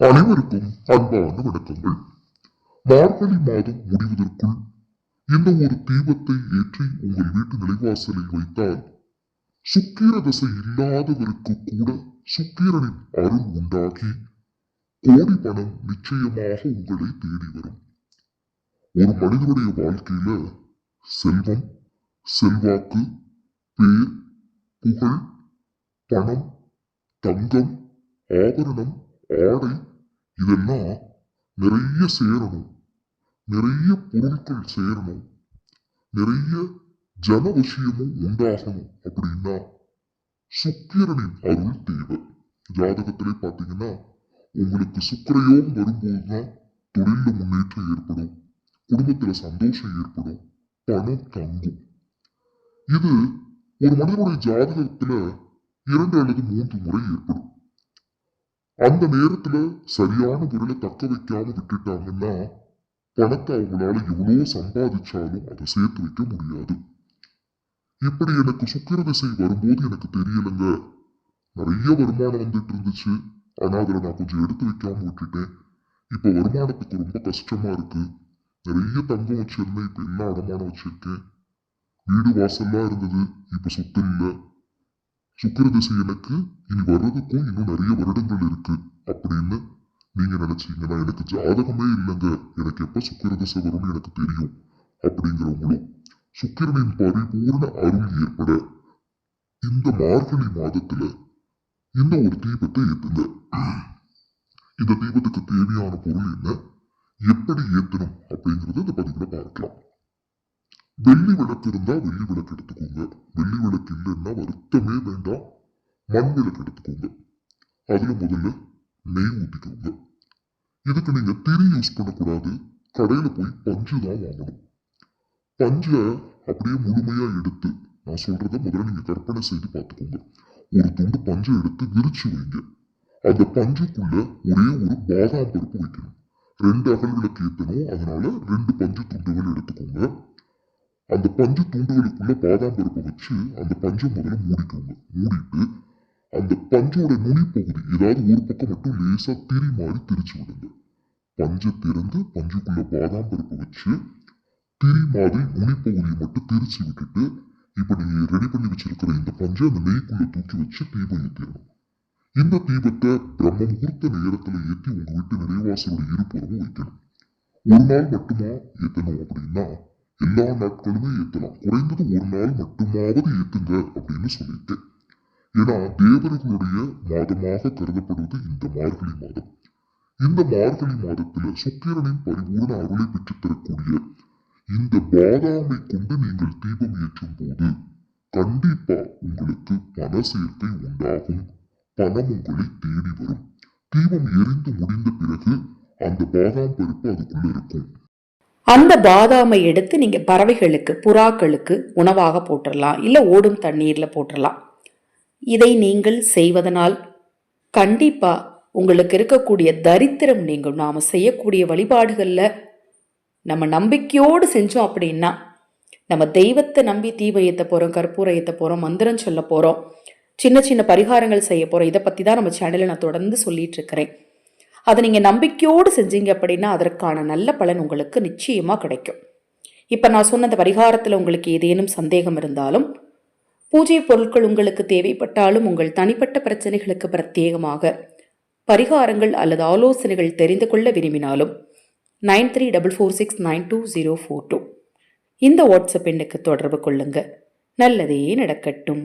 அனைவருக்கும் அன்பான வணக்கங்கள். மார்கழி மாதம் முடிவதற்குள் இந்த ஒரு தீபத்தை ஏற்றி உங்கள் வீட்டு நிலைவாசலில் வைத்தால் சுக்கீர தசை இல்லாதவருக்கு கூட சுக்கீரனின் அருள் உண்டாகி கோடி பணம் நிச்சயமாக உங்களை தேடி வரும். ஒரு மனிதனுடைய வாழ்க்கையில செல்வம் செல்வாக்கு பேர் புகழ் பணம் தங்கம் ஆபரணம் ஆடை இதெல்லாம் நிறைய சேரணும். நிறைய பொருட்கள் சேரணும். நிறைய ஜன விஷயமும் உண்டாகணும் அப்படின்னா சுக்கிரனின் அருள் தேவை. ஜாதகத்திலே பார்த்தீங்கன்னா உங்களுக்கு சுக்கிரயோகம் வரும்போதுதான் தொழில முன்னேற்றம் ஏற்படும். குடும்பத்துல சந்தோஷம் ஏற்படும். பணம் தங்கும். இது ஒரு மனிதனுடைய ஜாதகத்துல இரண்டு அல்லது மூன்று முறை ஏற்படும். அந்த நேரத்துல சரியான முறையில தக்க வைக்காம விட்டுட்டாங்கன்னா பணத்தை அவங்களால எவ்வளோ சம்பாதிச்சாலும் அதை சேர்த்து வைக்க முடியாது. இப்படி எனக்கு சுக்கிர திசை வரும்போது எனக்கு தெரியலங்க. நிறைய வருமானம் வந்துட்டு இருந்துச்சு. ஆனா அதுல நான் கொஞ்சம் எடுத்து வைக்காம விட்டுட்டேன். இப்ப வருமானத்துக்கு ரொம்ப கஷ்டமா இருக்கு. நிறைய தங்கம் வச்சிருந்தேன். இப்ப எல்லாம் அடமானம் வச்சிருக்கேன்? வீடு வாசல்லாம் இருந்தது. இப்ப சொத்து இல்லை. சுக்கிர திசை எனக்கு இனி வர்றதுக்கும் இன்னும் நிறைய வருடங்கள் இருக்கு. அப்படின்னு நீங்க நினைச்சீங்கன்னா எனக்கு ஜாதகமே இல்லைங்க. எனக்கு எப்ப சுக்கிர திசை வரும்னு எனக்கு தெரியும். அப்படிங்கிறவங்களும் சுக்கிரனின் பரிபூர்ண அருள் ஏற்பட இந்த மார்கழி மாதத்துல இந்த ஒரு தீபத்தை ஏத்துங்க. இந்த தீபத்துக்கு தேவையான பொருள் என்ன? எப்படி ஏத்தணும்? அப்படிங்கறத இந்த பதிவுல பார்க்கலாம். வெள்ளி விளக்கு இருந்தா வெள்ளி விளக்கு எடுத்துக்கோங்க. வெள்ளி விளக்கு இல்லைன்னா வருத்தமே வேண்டாம். மண் விளக்கு எடுத்துக்கோங்க. அதுல முதல்ல நெய் ஊற்றிக்கோங்க இதுக்கு நீங்க திரி யூஸ் பண்ணக்கூடாது. கடையில போய் பஞ்சு தான் வாங்கணும். பஞ்சை அப்படியே முழுமையா எடுத்து நான் சொல்றத முதல்ல நீங்க கற்பனை செய்து பார்த்துக்கோங்க. ஒரு துண்டு பஞ்சை எடுத்து விரிச்சு வைங்க. அந்த பஞ்சுக்குள்ள ஒரே ஒரு பாதாம் பருப்பு வைக்கணும். ரெண்டு அகல் விளக்கு அதனால ரெண்டு பஞ்சு துண்டுகள் எடுத்துக்கோங்க. அந்த பஞ்சு துண்டுகளுக்குள்ள பாதாம் பருப்பை வச்சு அந்த பஞ்சை முதல்ல மூடிக்கோங்க. மூடிட்டு அந்த பஞ்சோட நுனி பகுதி ஏதாவது ஒரு பக்கம் மட்டும் லேசா திரி மாதிரி திரிச்சு விடுங்க. பஞ்சை திறந்து பஞ்சுக்குள்ள பாதாம் பருப்பு வச்சு திரி மாதிரி நுனி பகுதியை மட்டும் திரிச்சு விட்டுட்டு இப்ப நீங்க ரெடி பண்ணி வச்சிருக்கிற இந்த பஞ்சை அந்த நெய்க்குள்ள தூக்கி வச்சு தீபம் ஏற்றிடணும் இந்த தீபத்தை பிரம்ம முகூர்த்த நேரத்துல ஏற்றி உங்க வீட்டு நிறைவாசலோட இருப்புறவும் வைக்கணும். ஒரு நாள் மட்டுமா ஏற்றணும் அப்படின்னா எல்லா நாட்களுமே ஏத்தலாம் குறைந்தது ஒரு நாள் மட்டுமாவது ஏத்துங்க அப்படின்னு சொல்லிட்டேன். ஏன்னா தேவர்களுடைய மாதமாக கருதப்படுவது இந்த மார்கழி மாதம். இந்த மார்கழி மாதத்துல சுக்கிரனின் பரிபூர்ண அருளை பெற்றுத் தரக்கூடிய இந்த பாதாமை கொண்டு நீங்கள் தீபம் ஏற்றும் போது கண்டிப்பா உங்களுக்கு பண சேர்க்கை உண்டாகும். பணம் உங்களை தேடி வரும். தீபம் எரிந்து முடிந்த பிறகு அந்த பாதாம் பருப்பு அதுக்குள்ள இருக்கும். அந்த பாதாமை எடுத்து நீங்கள் பறவைகளுக்கு புறாக்களுக்கு உணவாக போட்டுடலாம் இல்லை ஓடும் தண்ணீரில் போட்டுடலாம் இதை நீங்கள் செய்வதனால் கண்டிப்பாக உங்களுக்கு இருக்கக்கூடிய தரித்திரம் நீங்கும். நாம் செய்யக்கூடிய வழிபாடுகளில் நம்ம நம்பிக்கையோடு செஞ்சோம் அப்படின்னா நம்ம தெய்வத்தை நம்பி தீபம் ஏற்ற போறோம் கற்பூரம் ஏற்ற போகிறோம் மந்திரம் சொல்ல போகிறோம் சின்ன சின்ன பரிகாரங்கள் செய்ய போகிறோம் இதை பற்றி தான் நம்ம சேனலில் நான் தொடர்ந்து சொல்லிட்டு இருக்கிறேன். அதை நீங்கள் நம்பிக்கையோடு செஞ்சீங்க அப்படின்னா அதற்கான நல்ல பலன் உங்களுக்கு நிச்சயமாக கிடைக்கும். இப்போ நான் சொன்ன அந்த பரிகாரத்தில் உங்களுக்கு ஏதேனும் சந்தேகம் இருந்தாலும் பூஜை பொருட்கள் உங்களுக்கு தேவைப்பட்டாலும் உங்கள் தனிப்பட்ட பிரச்சனைகளுக்கு பிரத்யேகமாக பரிகாரங்கள் அல்லது ஆலோசனைகள் தெரிந்து கொள்ள விரும்பினாலும் nine three double four six nine two zero four two. இந்த வாட்ஸ்அப் எண்ணுக்கு தொடர்பு கொள்ளுங்கள் நல்லதே நடக்கட்டும்.